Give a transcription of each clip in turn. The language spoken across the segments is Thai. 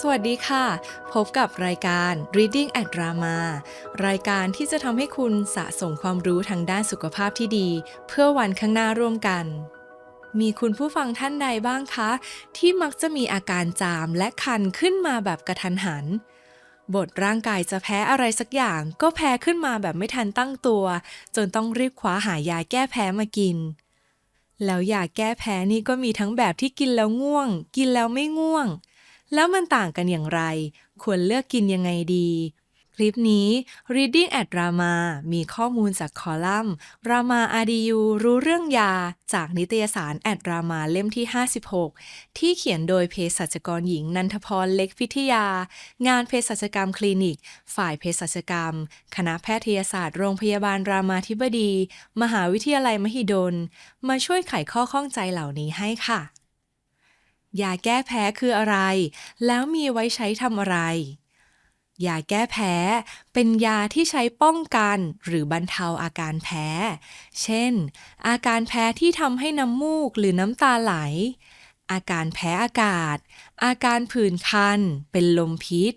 สวัสดีค่ะ พบกับรายการ Reading at Drama รายการที่จะทำให้คุณสะสมความรู้ทางด้านสุขภาพที่ดี เพื่อวันข้างหน้าร่วมกัน มีคุณผู้ฟังท่านใดบ้างคะ ที่มักจะมีอาการจามและคันขึ้นมาแบบกระทันหัน บทร่างกายจะแพ้อะไรสักอย่าง ก็แพ้ขึ้นมาแบบไม่ทันตั้งตัว จนต้องรีบคว้าหายาแก้แพ้มากินแล้วยาแก้แพ้นี่ก็มีทั้งแบบที่กินแล้วง่วง กินแล้วไม่ง่วง แล้วมันต่างกันอย่างไร ควรเลือกกินยังไงดี คลิปนี้ Reading at Rama มีข้อมูลจากคอลัมน์ Rama RDU รู้เรื่องยา จากนิตยสาร at Rama เล่มที่ 56 ที่เขียนโดยเภสัชกรหญิงนันทพรเล็กพิทยา งานเภสัชกรรมคลินิก ฝ่ายเภสัชกรรม คณะแพทยศาสตร์โรงพยาบาลรามาธิบดี มหาวิทยาลัยมหิดล มาช่วยไขข้อข้องใจเหล่านี้ให้ค่ะ ยาแก้แพ้คืออะไร แล้วมีไว้ใช้ทำอะไร ยาแก้แพ้ เป็นยาที่ใช้ป้องกันหรือบรรเทาอาการแพ้ เช่น อาการแพ้ที่ทำให้น้ำมูกหรือน้ำตาไหล อาการแพ้อากาศ อาการผื่นคัน เป็นลมพิษ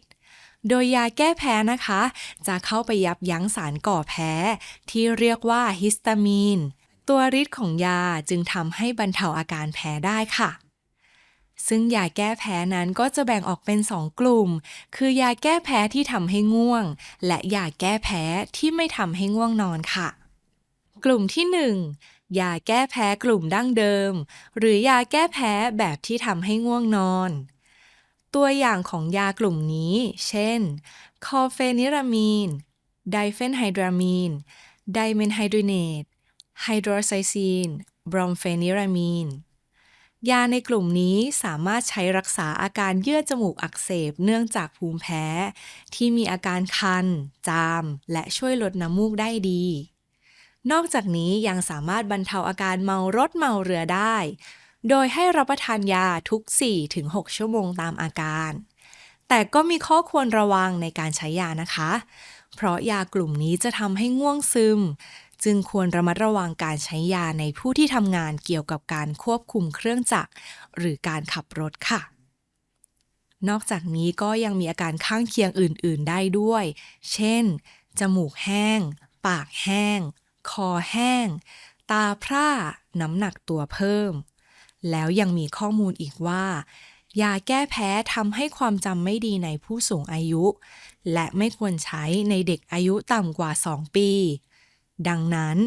โดยยาแก้แพ้นะคะ จะเข้าไปยับยั้งสารก่อแพ้ ที่เรียกว่าฮิสตามีน ตัวฤทธิ์ของยาจึงทำให้บรรเทาอาการแพ้ได้ค่ะ ซึ่งยาแก้แพ้นั้นก็จะแบ่งออกเป็น 2 กลุ่ม คือยาแก้แพ้ที่ทำให้ง่วง และยาแก้แพ้ที่ไม่ทำให้ง่วงนอนค่ะ กลุ่มที่ 1 ยาแก้แพ้กลุ่มดั้งเดิม หรือยาแก้แพ้แบบที่ทำให้ง่วงนอน ตัวอย่างของยากลุ่มนี้ เช่น คอเฟนิรามีน ไดเฟนไฮดรามีน ไดเมนไฮดรเนตไฮโดรไซซีน บรอมเฟนิรามีน ยาในกลุ่มนี้สามารถใช้รักษาอาการเยื่อจมูกอักเสบเนื่องจากภูมิแพ้ ที่มีอาการคัน จาม และช่วยลดน้ำมูกได้ดี นอกจากนี้ยังสามารถบรรเทาอาการเมารถเมาเรือได้ โดยให้รับประทานยาทุก 4-6 ชั่วโมงตามอาการ แต่ก็มีข้อควรระวังในการใช้ยานะคะ เพราะยากลุ่มนี้จะทำให้ง่วงซึม จึงควรระมัดระวังการใช้ยาในผู้ที่ทำงานเกี่ยวกับการควบคุมเครื่องจักรหรือการขับรถค่ะ นอกจากนี้ก็ยังมีอาการข้างเคียงอื่น ๆ ได้ด้วย เช่น จมูกแห้ง ปากแห้ง คอแห้ง ตาพร่า น้ำหนักตัวเพิ่ม แล้วยังมีข้อมูลอีกว่ายาแก้แพ้ทำให้ความจำไม่ดีในผู้สูงอายุ และไม่ควรใช้ในเด็กอายุต่ำกว่า 2 ปี ดังนั้น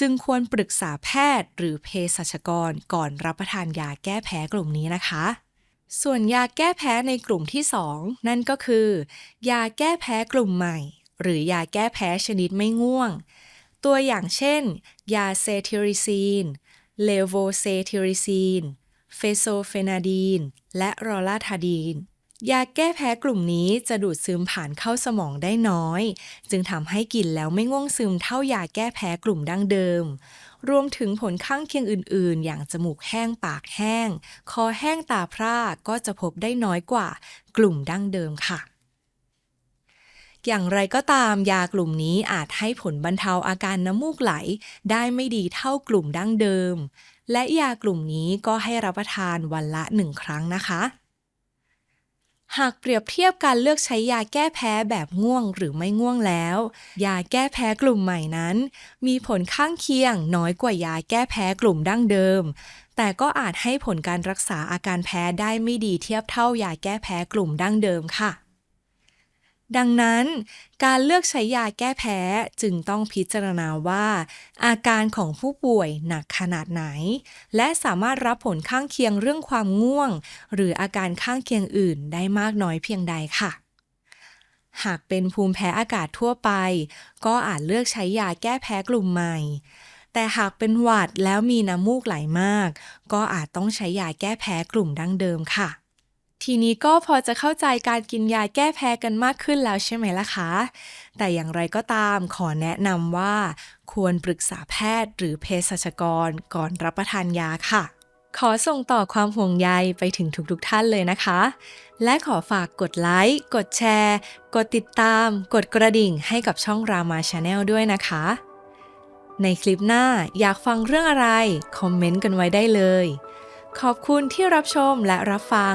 จึงควรปรึกษาแพทย์หรือเภสัชกรก่อนรับประทานยาแก้แพ้กลุ่มนี้นะคะ ส่วนยาแก้แพ้ในกลุ่มที่ 2 นั่นก็คือ ยาแก้แพ้กลุ่มใหม่ หรือยาแก้แพ้ชนิดไม่ง่วง ตัวอย่างเช่น ยาเซทิริซีน เลโวเซทิริซีน เฟโซเฟนาดีน และรอลาทาดีน ยาแก้แพ้กลุ่มนี้จะดูดซึมผ่านเข้าสมองได้น้อย จึงทำให้กินแล้วไม่ง่วงซึมเท่ายาแก้แพ้กลุ่มดั้งเดิม รวมถึงผลข้างเคียงอื่น ๆ อย่างจมูกแห้งปากแห้ง คอแห้งตาพร่าก็จะพบได้น้อยกว่ากลุ่มดั้งเดิมค่ะ อย่างไรก็ตามยากลุ่มนี้อาจให้ผลบรรเทาอาการน้ำมูกไหล ได้ไม่ดีเท่ากลุ่มดั้งเดิม และยากลุ่มนี้ก็ให้รับประทานวันละหนึ่งครั้งนะคะ หากเปรียบเทียบการเลือกใช้ยาแก้แพ้แบบง่วงหรือไม่ง่วงแล้ว ยาแก้แพ้กลุ่มใหม่นั้น มีผลข้างเคียงน้อยกว่ายาแก้แพ้กลุ่มดั้งเดิม แต่ก็อาจให้ผลการรักษาอาการแพ้ได้ไม่ดีเทียบเท่ายาแก้แพ้กลุ่มดั้งเดิมค่ะ ดังนั้นการเลือกใช้ยาแก้แพ้จึงต้องพิจารณาว่า อาการของผู้ป่วยหนักขนาดไหน และสามารถรับผลข้างเคียงเรื่องความง่วง หรืออาการข้างเคียงอื่นได้มากน้อยเพียงใดค่ะ หากเป็นภูมิแพ้อากาศทั่วไป ก็อาจเลือกใช้ยาแก้แพ้กลุ่มใหม่ แต่หากเป็นหวัดแล้วมีน้ำมูกไหลมาก ก็อาจต้องใช้ยาแก้แพ้กลุ่มดั้งเดิมค่ะ ทีนี้ก็พอจะเข้าใจการกินยาแก้แพ้กันมากขึ้นแล้วใช่ไหมล่ะคะ แต่อย่างไรก็ตามขอแนะนำว่า ควรปรึกษาแพทย์หรือเภสัชกรก่อนรับประทานยาค่ะ ขอส่งต่อความห่วงใยไปถึงทุกๆทท่านเลยนะคะ และขอฝากกดไลค์ กดแชร์ กดติดตาม กดกระดิ่งให้กับช่องรามาชาแนลด้วยนะคะ ในคลิปหน้าอยากฟังเรื่องอะไร คอมเมนต์กันไว้ได้เลย ขอบคุณที่รับชมและรับฟัง